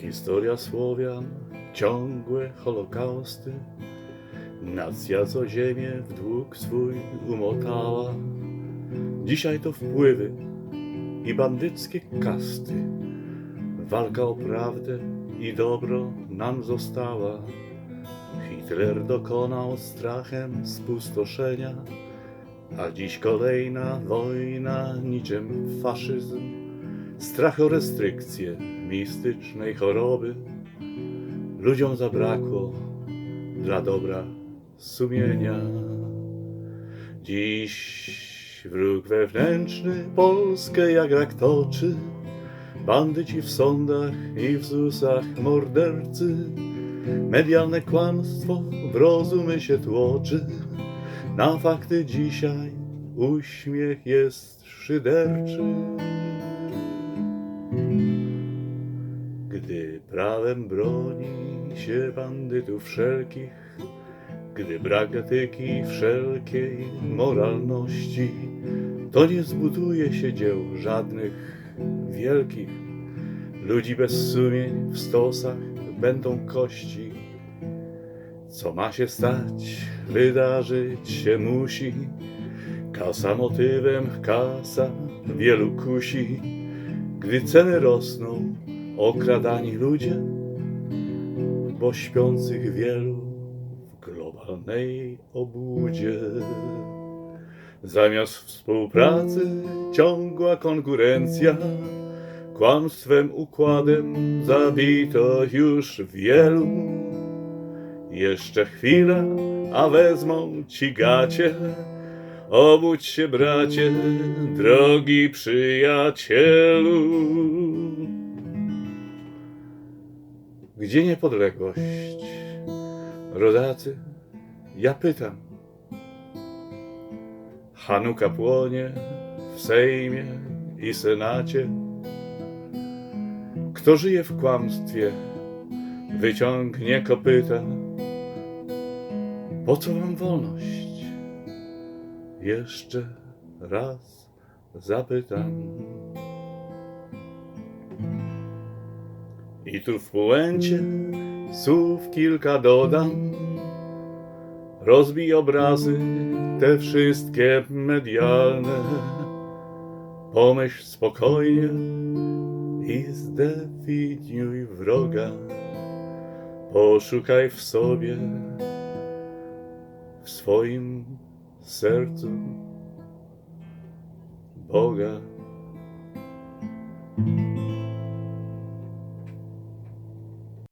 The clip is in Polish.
Historia Słowian, ciągłe holokausty, nacja co ziemię w dług swój umotała. Dzisiaj to wpływy i bandyckie kasty, walka o prawdę i dobro nam została. Hitler dokonał strachem spustoszenia, a dziś kolejna wojna niczym faszyzm. Strach o restrykcje mistycznej choroby ludziom zabrakło dla dobra sumienia. Dziś wróg wewnętrzny Polskę jak rak toczy, bandyci w sądach i w ZUS-ach mordercy. Medialne kłamstwo w rozumy się tłoczy, na fakty dzisiaj uśmiech jest szyderczy. Gdy prawem broni się bandytów wszelkich, gdy brak etyki wszelkiej moralności, to nie zbuduje się dzieł żadnych wielkich. Ludzi bez sumień w stosach będą kości. Co ma się stać, wydarzyć się musi. Kasa motywem, kasa wielu kusi. Gdy ceny rosną, okradani ludzie, bo śpiących wielu w globalnej obudzie. Zamiast współpracy ciągła konkurencja, kłamstwem, układem zabito już wielu. Jeszcze chwila, a wezmą ci gacie. Obudź się, bracie, drogi przyjacielu. Gdzie niepodległość? Rodacy, ja pytam. Hanuka płonie w Sejmie i Senacie. Kto żyje w kłamstwie, wyciągnie kopyta. Po co wam wolność? Jeszcze raz zapytam. I tu w puencie słów kilka dodam. Rozbij obrazy, te wszystkie medialne. Pomyśl spokojnie i zdefiniuj wroga. Poszukaj w sobie, w swoim sercu Boga.